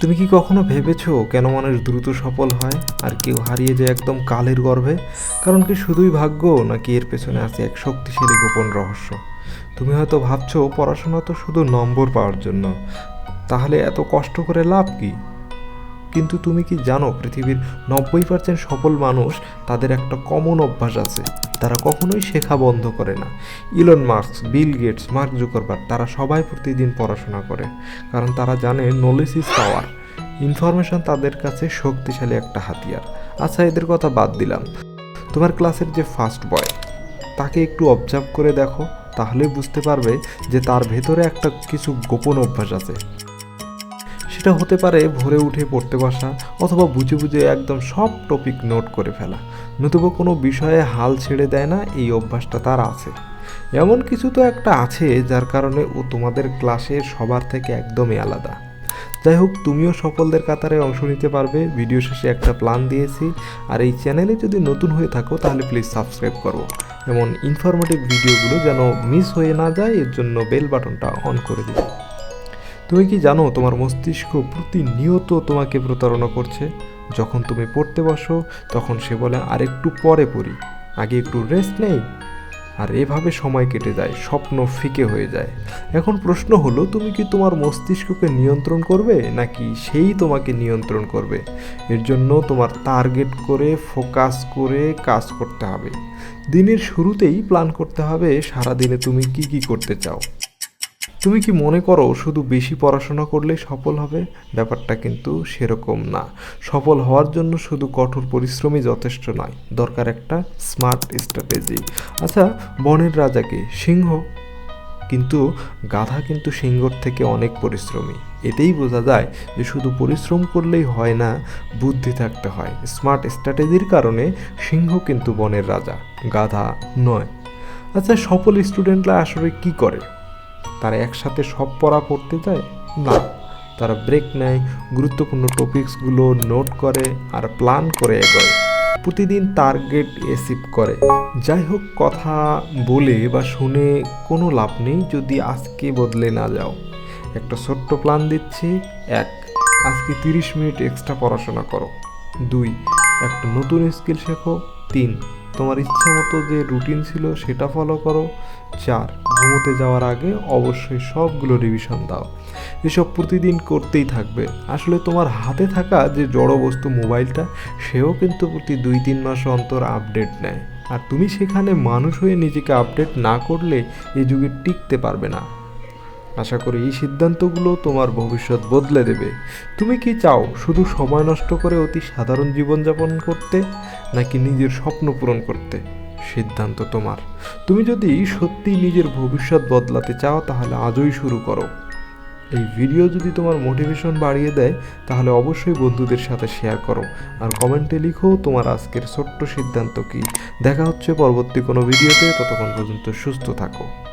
তুমি কি কখনো ভেবেছো কেন মানুষ দ্রুত সফল হয় আর কেউ হারিয়ে যায় একদম কালের গর্ভে? কারণ কি শুধুই ভাগ্য নাকি এর পেছনে আছে এক শক্তিশালী গোপন রহস্য? তুমি হয়তো ভাবছ পড়াশোনা তো শুধু নম্বর পাওয়ার জন্য। তাহলে এত কষ্ট করে লাভ কি? কিন্তু তুমি কি জানো পৃথিবীর নব্বই পার্সেন্ট সফল মানুষ তাদের একটা কমন অভ্যাস আছে? তারা কখনোই শেখা বন্ধ করে না। Elon Musk Bill Gates Mark Zuckerberg তারা সবাই প্রতিদিন পড়াশোনা করে। কারণ তারা জানে নলেজ ইজ পাওয়ার ইনফরমেশন তাদের কাছে শক্তিশালী একটা হাতিয়ার। আচ্ছা এদের কথা বাদ দিলাম। তোমার ক্লাসের যে ফার্স্ট বয় তাকে একটু অবজার্ভ করে দেখো, তাহলে বুঝতে পারবে যে তার ভেতরে একটা কিছু গোপন অভ্যাস আছে। সেটা হতে পারে ভোরে উঠে পড়তে বসা অথবা বুঝে বুঝে একদম সব টপিক নোট করে ফেলা। নতুবা কোনো বিষয়ে হাল ছেড়ে দেয় না, এই অভ্যাসটা তার আছে। এমন কিছু তো একটা আছে যার কারণে ও তোমাদের ক্লাসের সবার থেকে একদমই আলাদা। যাই হোক, তুমিও সফলদের কাতারে অংশ নিতে পারবে। ভিডিও শেষে একটা প্ল্যান দিয়েছি। আর এই চ্যানেলে যদি নতুন হয়ে থাকো, তাহলে প্লিজ সাবস্ক্রাইব করো। এমন ইনফরমেটিভ ভিডিওগুলো যেন মিস হয়ে না যায়, এর জন্য বেল বাটনটা অন করে দিও। তুমি কি জানো তোমার মস্তিষ্ক প্রতিনিয়ত তোমাকে প্রতারণা করছে? যখন তুমি পড়তে বসো, তখন সে বলে, আরেকটু পরে পড়ি। আগে একটু রেস্ট নেই। আর এভাবে সময় কেটে যায়, স্বপ্ন ফিকে হয়ে যায়। এখন প্রশ্ন হলো, তুমি কি তোমার মস্তিষ্ককে নিয়ন্ত্রণ করবে, নাকি সেই তোমাকে নিয়ন্ত্রণ করবে? এর জন্য তোমার টার্গেট করে ফোকাস করে কাজ করতে হবে। দিনের শুরুতেই প্ল্যান করতে হবে, সারাদিনে তুমি কি কি করতে চাও। তুমি কি মনে করো শুধু বেশি পড়াশোনা করলেই সফল হবে? ব্যাপারটা কিন্তু সেরকম না। সফল হওয়ার জন্য শুধু কঠোর পরিশ্রমই যথেষ্ট নয়, দরকার একটা স্মার্ট স্ট্র্যাটেজি আচ্ছা বনের রাজাকে সিংহ? কিন্তু গাধা কিন্তু সিংহর থেকে অনেক পরিশ্রমী। এতেই বোঝা যায় যে শুধু পরিশ্রম করলেই হয় না, বুদ্ধি থাকতে হয়। স্মার্ট স্ট্র্যাটেজির কারণে সিংহ কিন্তু বনের রাজা, গাধা নয়। আচ্ছা সফল স্টুডেন্টরা আসলে কি করে? তারা একসাথে সব পড়া পড়তে যায়? না, তারা ব্রেক নেয়, গুরুত্বপূর্ণ টপিকসগুলো নোট করে আর প্ল্যান করে এগোয়। প্রতিদিন টার্গেট অ্যাচিভ করে। যাই হোক, কথা বলে বা শুনে কোনো লাভ নেই যদি আজকে বদলে না যাও। একটা ছোট্ট প্ল্যান দিচ্ছি। এক, আজকে তিরিশ মিনিট এক্সট্রা পড়াশোনা করো। দুই, একটা নতুন স্কিল শেখো। তিন তোমার ইচ্ছা মতো যে রুটিন ছিল সেটা ফলো করো। চার, ঘুমোতে যাওয়ার আগে অবশ্যই সবগুলো রিভিশন দাও। এসব প্রতিদিন করতেই থাকবে। আসলে তোমার হাতে থাকা যে জড় বস্তু মোবাইলটা, সেও কিন্তু প্রতি দুই তিন মাস অন্তর আপডেট নেয়। আর তুমি সেখানে মানুষ হয়ে নিজেকে আপডেট না করলে এই যুগে টিকতে পারবে না। আশা করি এই সিদ্ধান্তগুলো তোমার ভবিষ্যৎ বদলে দেবে। তুমি কি চাও শুধু সময় নষ্ট করে অতি সাধারণ জীবনযাপন করতে, নাকি নিজের স্বপ্ন পূরণ করতে? সিদ্ধান্ত তোমার। তুমি যদি সত্যি নিজের ভবিষ্যৎ বদলাতে চাও, তাহলে আজই শুরু করো। এই ভিডিও যদি তোমার মোটিভেশন বাড়িয়ে দেয়, তাহলে অবশ্যই বন্ধুদের সাথে শেয়ার করো। আর কমেন্টে লিখো তোমার আজকের ছোট্ট সিদ্ধান্ত কি। দেখা হচ্ছে পরবর্তী কোনো ভিডিওতে, ততক্ষণ পর্যন্ত সুস্থ থাকো।